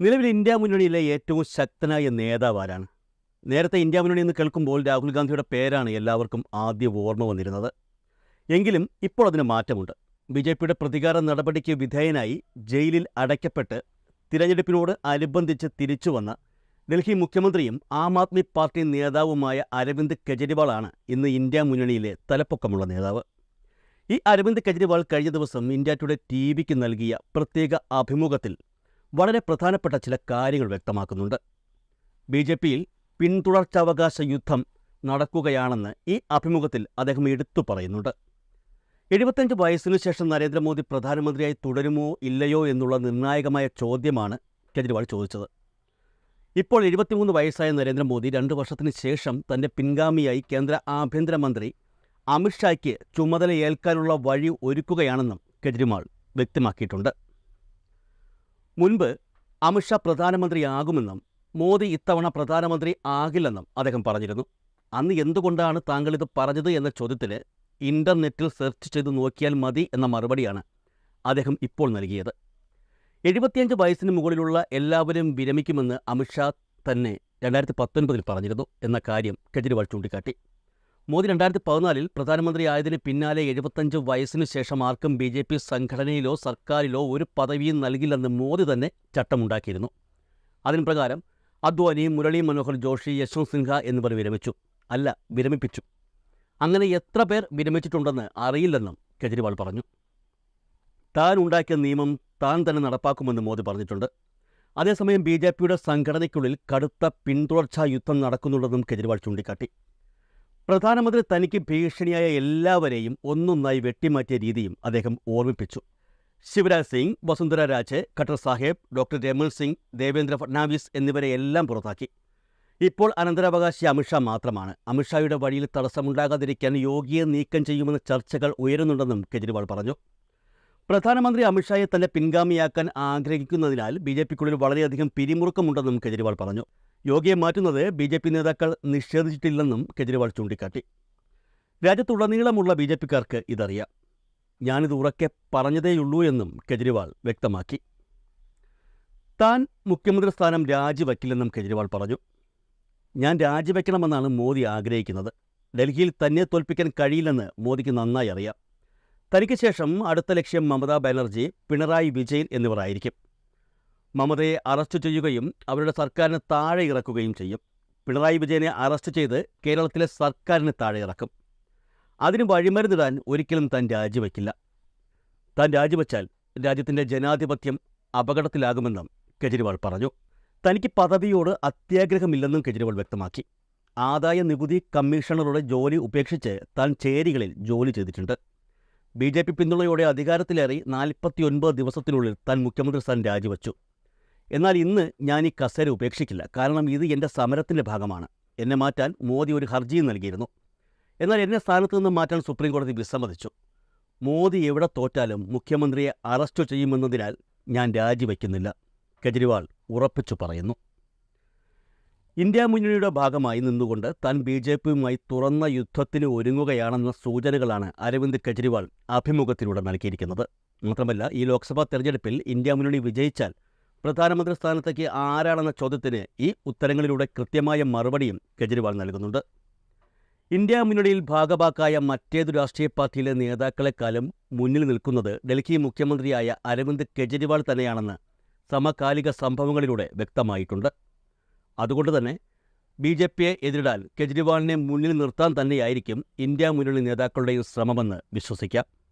നിലവിൽ ഇന്ത്യ മുന്നണിയിലെ ഏറ്റവും ശക്തനായ നേതാവ് ആരാണ്? നേരത്തെ ഇന്ത്യ മുന്നണി എന്ന് കേൾക്കുമ്പോൾ രാഹുൽ ഗാന്ധിയുടെ പേരാണ് എല്ലാവർക്കും ആദ്യം ഓർമ്മ വന്നിരുന്നത്. എങ്കിലും ഇപ്പോൾ അതിന് മാറ്റമുണ്ട്. ബി ജെ പിയുടെ പ്രതികാര നടപടിക്ക് വിധേയനായി ജയിലിൽ അടയ്ക്കപ്പെട്ട് തിരഞ്ഞെടുപ്പിനോട് അനുബന്ധിച്ച് തിരിച്ചു വന്ന ഡൽഹി മുഖ്യമന്ത്രിയും ആം ആദ്മി പാർട്ടി നേതാവുമായ അരവിന്ദ് കെജ്രിവാളാണ് ഇന്ന് ഇന്ത്യ മുന്നണിയിലെ തലപ്പൊക്കമുള്ള നേതാവ്. ഈ അരവിന്ദ് കെജ്രിവാൾ കഴിഞ്ഞ ദിവസം ഇന്ത്യ ടുഡേ ടി വിക്ക് നൽകിയ പ്രത്യേക അഭിമുഖത്തിൽ വളരെ പ്രധാനപ്പെട്ട ചില കാര്യങ്ങൾ വ്യക്തമാക്കുന്നുണ്ട്. ബി ജെ പിയിൽ പിന്തുടർച്ചാവകാശ യുദ്ധം നടക്കുകയാണെന്ന് ഈ അഭിമുഖത്തിൽ അദ്ദേഹം എടുത്തു പറയുന്നുണ്ട്. എഴുപത്തഞ്ച് വയസ്സിനു ശേഷം നരേന്ദ്രമോദി പ്രധാനമന്ത്രിയായി തുടരുമോ ഇല്ലയോ എന്നുള്ള നിർണായകമായ ചോദ്യമാണ് കെജ്രിവാൾ ചോദിച്ചത്. ഇപ്പോൾ എഴുപത്തിമൂന്ന് വയസ്സായ നരേന്ദ്രമോദി രണ്ട് വർഷത്തിന് ശേഷം തന്റെ പിൻഗാമിയായി കേന്ദ്ര ആഭ്യന്തരമന്ത്രി അമിത്ഷായ്ക്ക് ചുമതലയേൽക്കാനുള്ള വഴി ഒരുക്കുകയാണെന്നും കെജ്രിവാൾ വ്യക്തമാക്കിയിട്ടുണ്ട്. മുൻപ് അമിത്ഷാ പ്രധാനമന്ത്രിയാകുമെന്നും മോദി ഇത്തവണ പ്രധാനമന്ത്രി ആകില്ലെന്നും അദ്ദേഹം പറഞ്ഞിരുന്നു. അന്ന് എന്തുകൊണ്ടാണ് താങ്കൾ ഇത് പറഞ്ഞത് എന്ന ചോദ്യത്തിന് ഇന്റർനെറ്റിൽ സെർച്ച് ചെയ്ത് നോക്കിയാൽ മതി എന്ന മറുപടിയാണ് അദ്ദേഹം ഇപ്പോൾ നൽകിയത്. എഴുപത്തിയഞ്ച് വയസ്സിന് മുകളിലുള്ള എല്ലാവരും വിരമിക്കുമെന്ന് അമിത്ഷാ തന്നെ രണ്ടായിരത്തി പത്തൊൻപതിൽ പറഞ്ഞിരുന്നു എന്ന കാര്യം കെജ്രിവാൾ ചൂണ്ടിക്കാട്ടി. മോദി രണ്ടായിരത്തി പതിനാലിൽ പ്രധാനമന്ത്രിയായതിന് പിന്നാലെ എഴുപത്തഞ്ച് വയസ്സിനു ശേഷം ആർക്കും ബി ജെ പി സംഘടനയിലോ സർക്കാരിലോ ഒരു പദവിയും നൽകില്ലെന്ന് മോദി തന്നെ ചട്ടമുണ്ടാക്കിയിരുന്നു. അതിന് പ്രകാരം അദ്വാനി മുരളി മനോഹർ ജോഷി യശ്വന്ത് സിൻഹ എന്നിവർ വിരമിച്ചു. അല്ല വിരമിപ്പിച്ചു. അങ്ങനെ എത്ര പേർ വിരമിച്ചിട്ടുണ്ടെന്ന് അറിയില്ലെന്നും കെജ്രിവാൾ പറഞ്ഞു. താൻ ഉണ്ടാക്കിയ നിയമം താൻ തന്നെ നടപ്പാക്കുമെന്ന് മോദി പറഞ്ഞിട്ടുണ്ട്. അതേസമയം ബി ജെ പിയുടെ സംഘടനയ്ക്കുള്ളിൽ കടുത്ത പിന്തുടർച്ചാ യുദ്ധം നടക്കുന്നുണ്ടെന്നും കെജ്രിവാൾ ചൂണ്ടിക്കാട്ടി. പ്രധാനമന്ത്രി തനിക്ക് ഭീഷണിയായ എല്ലാവരെയും ഒന്നൊന്നായി വെട്ടിമാറ്റിയ രീതിയും അദ്ദേഹം ഓർമ്മിപ്പിച്ചു. ശിവരാജ് സിംഗ് വസുന്ധര രാജ് ഖട്ടർ സാഹേബ് ഡോക്ടർ രമൺ സിംഗ് ദേവേന്ദ്ര ഫഡ്നാവിസ് എന്നിവരെ എല്ലാം പുറത്താക്കി. ഇപ്പോൾ അനന്തരാവകാശി അമിത്ഷാ മാത്രമാണ്. അമിത്ഷായുടെ വഴിയിൽ തടസ്സമുണ്ടാകാതിരിക്കാൻ യോഗിയെ നീക്കം ചെയ്യുമെന്ന ചർച്ചകൾ ഉയരുന്നുണ്ടെന്നും കെജ്രിവാൾ പറഞ്ഞു. പ്രധാനമന്ത്രി അമിത്ഷായെ തന്നെ പിൻഗാമിയാക്കാൻ ആഗ്രഹിക്കുന്നതിനാൽ ബി ജെ പിക്കുള്ളിൽ വളരെയധികം പിരിമുറുക്കമുണ്ടെന്നും കെജ്രിവാൾ പറഞ്ഞു. യോഗിയെ മാറ്റുന്നത് ബി ജെ പി നേതാക്കൾ നിഷേധിച്ചിട്ടില്ലെന്നും കെജ്രിവാൾ ചൂണ്ടിക്കാട്ടി. രാജ്യത്തുടനീളമുള്ള ബി ജെ പിക്കാർക്ക് ഇതറിയാം. ഞാനിത് ഉറക്കെ പറഞ്ഞതേയുള്ളൂ എന്നും കെജ്രിവാൾ വ്യക്തമാക്കി. താൻ മുഖ്യമന്ത്രി സ്ഥാനം രാജിവെക്കില്ലെന്നും കെജ്രിവാൾ പറഞ്ഞു. ഞാൻ രാജിവെക്കണമെന്നാണ് മോദി ആഗ്രഹിക്കുന്നത്. ഡൽഹിയിൽ തന്നെ തോൽപ്പിക്കാൻ കഴിയില്ലെന്ന് മോദിക്ക് നന്നായി അറിയാം. തനിക്ക് ശേഷം അടുത്ത ലക്ഷ്യം മമതാ ബാനർജി പിണറായി വിജയൻ എന്നിവർ ആയിരിക്കും മമതയെ അറസ്റ്റ് ചെയ്യുകയും അവരുടെ സർക്കാരിന് താഴെ ഇറക്കുകയും ചെയ്യും. പിണറായി വിജയനെ അറസ്റ്റ് ചെയ്ത് കേരളത്തിലെ സർക്കാരിന് താഴെ ഇറക്കും. അതിന് വഴിമരുന്നിടാൻ ഒരിക്കലും താൻ രാജിവെക്കില്ല. താൻ രാജിവെച്ചാൽ രാജ്യത്തിന്റെ ജനാധിപത്യം അപകടത്തിലാകുമെന്നും കെജ്രിവാൾ പറഞ്ഞു. തനിക്ക് പദവിയോട് അത്യാഗ്രഹമില്ലെന്നും കെജ്രിവാൾ വ്യക്തമാക്കി. ആദായ നികുതി കമ്മീഷണറുടെ ജോലി ഉപേക്ഷിച്ച് താൻ ചേരികളിൽ ജോലി ചെയ്തിട്ടുണ്ട്. ബി ജെ പി പിന്തുണയോടെ അധികാരത്തിലേറി നാൽപ്പത്തിയൊൻപത് ദിവസത്തിനുള്ളിൽ താൻ മുഖ്യമന്ത്രി സ്ഥാനം രാജിവെച്ചു. എന്നാൽ ഇന്ന് ഞാൻ ഈ കസേര ഉപേക്ഷിക്കില്ല. കാരണം ഇത് എന്റെ സമരത്തിന്റെ ഭാഗമാണ്. എന്നെ മാറ്റാൻ മോദി ഒരു ഹർജിയും നൽകിയിരുന്നു. എന്നാൽ എന്നെ സ്ഥാനത്ത് നിന്ന് മാറ്റാൻ സുപ്രീം കോടതി വിസമ്മതിച്ചു മോദി എവിടെ തോറ്റാലും മുഖ്യമന്ത്രിയെ അറസ്റ്റ് ചെയ്യുമെന്നതിനാൽ ഞാൻ രാജിവെക്കുന്നില്ല. കെജ്രിവാൾ ഉറപ്പിച്ചു പറയുന്നു. ഇന്ത്യ മുന്നണിയുടെ ഭാഗമായി നിന്നുകൊണ്ട് താൻ ബി ജെ പിയുമായി തുറന്ന യുദ്ധത്തിന് ഒരുങ്ങുകയാണെന്ന സൂചനകളാണ് അരവിന്ദ് കെജ്രിവാൾ അഭിമുഖത്തിലൂടെ നൽകിയിരിക്കുന്നത്. മാത്രമല്ല ഈ ലോക്സഭാ തെരഞ്ഞെടുപ്പിൽ ഇന്ത്യ മുന്നണി വിജയിച്ചാൽ പ്രധാനമന്ത്രി സ്ഥാനത്തേക്ക് ആരാണെന്ന ചോദ്യത്തിന് ഈ ഉത്തരങ്ങളിലൂടെ കൃത്യമായ മറുപടിയും കെജ്രിവാൾ നൽകുന്നുണ്ട്. ഇന്ത്യ മുന്നണിയിൽ ഭാഗഭാക്കായ മറ്റേതു രാഷ്ട്രീയ പാർട്ടിയിലെ നേതാക്കളെക്കാളും മുന്നിൽ നിൽക്കുന്നത് ഡൽഹി മുഖ്യമന്ത്രിയായ അരവിന്ദ് കെജ്രിവാൾ തന്നെയാണെന്ന് സമകാലിക സംഭവങ്ങളിലൂടെ വ്യക്തമായിട്ടുണ്ട്. അതുകൊണ്ട് തന്നെ ബി ജെ പിയെ എതിരിടാൻ കെജ്രിവാളിനെ മുന്നിൽ നിർത്താൻ തന്നെയായിരിക്കും ഇന്ത്യ മുന്നണി നേതാക്കളുടെയും ശ്രമമെന്ന് വിശ്വസിക്കാം